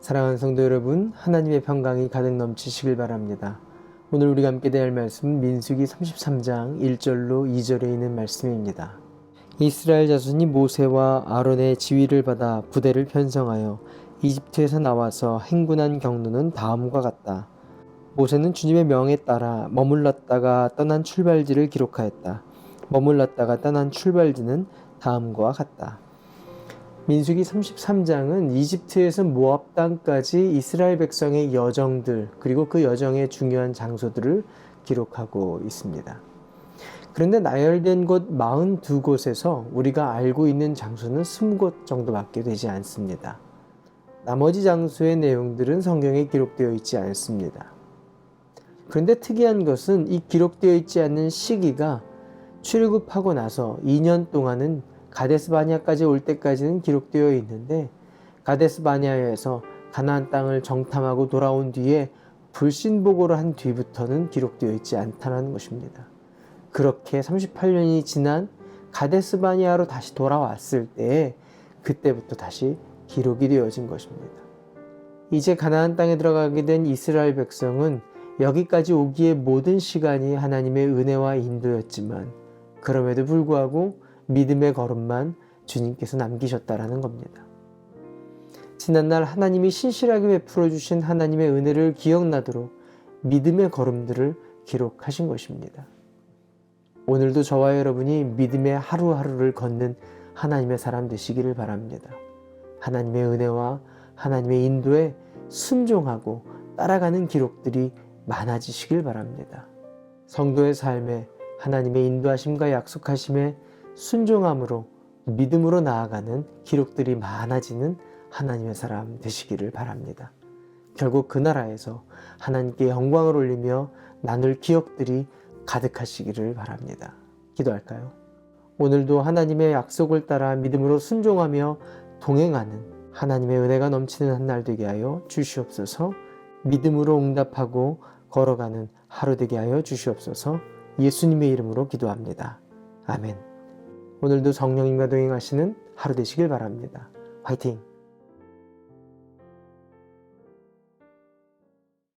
사랑하는 성도 여러분, 하나님의 평강이 가득 넘치시길 바랍니다. 오늘 우리가 함께 대할 말씀은 민수기 33장 1절로 2절에 있는 말씀입니다. 이스라엘 자손이 모세와 아론의 지위를 받아 부대를 편성하여 이집트에서 나와서 행군한 경로는 다음과 같다. 모세는 주님의 명에 따라 머물렀다가 떠난 출발지를 기록하였다. 머물렀다가 떠난 출발지는 다음과 같다. 민수기 33장은 이집트에서 모압 땅까지 이스라엘 백성의 여정들 그리고 그 여정의 중요한 장소들을 기록하고 있습니다. 그런데 나열된 곳 42곳에서 우리가 알고 있는 장소는 20곳 정도밖에 되지 않습니다. 나머지 장소의 내용들은 성경에 기록되어 있지 않습니다. 그런데 특이한 것은 이 기록되어 있지 않는 시기가 출애굽하고 나서 2년 동안은 가데스 바니아까지 올 때까지는 기록되어 있는데 가데스 바니아에서 가나안 땅을 정탐하고 돌아온 뒤에 불신보고를 한 뒤부터는 기록되어 있지 않다는 것입니다. 그렇게 38년이 지난 가데스 바니아로 다시 돌아왔을 때 그때부터 다시 기록이 되어진 것입니다. 이제 가나안 땅에 들어가게 된 이스라엘 백성은 여기까지 오기에 모든 시간이 하나님의 은혜와 인도였지만 그럼에도 불구하고 믿음의 걸음만 주님께서 남기셨다라는 겁니다. 지난날 하나님이 신실하게 베풀어 주신 하나님의 은혜를 기억나도록 믿음의 걸음들을 기록하신 것입니다. 오늘도 저와 여러분이 믿음의 하루하루를 걷는 하나님의 사람 되시기를 바랍니다. 하나님의 은혜와 하나님의 인도에 순종하고 따라가는 기록들이 많아지시길 바랍니다. 성도의 삶에 하나님의 인도하심과 약속하심에 순종함으로 믿음으로 나아가는 기록들이 많아지는 하나님의 사람 되시기를 바랍니다. 결국 그 나라에서 하나님께 영광을 올리며 나눌 기억들이 가득하시기를 바랍니다. 기도할까요? 오늘도 하나님의 약속을 따라 믿음으로 순종하며 동행하는 하나님의 은혜가 넘치는 한 날 되게 하여 주시옵소서 믿음으로 응답하고 걸어가는 하루 되게 하여 주시옵소서 예수님의 이름으로 기도합니다. 아멘. 오늘도 성령님과 동행하시는 하루 되시길 바랍니다. 화이팅!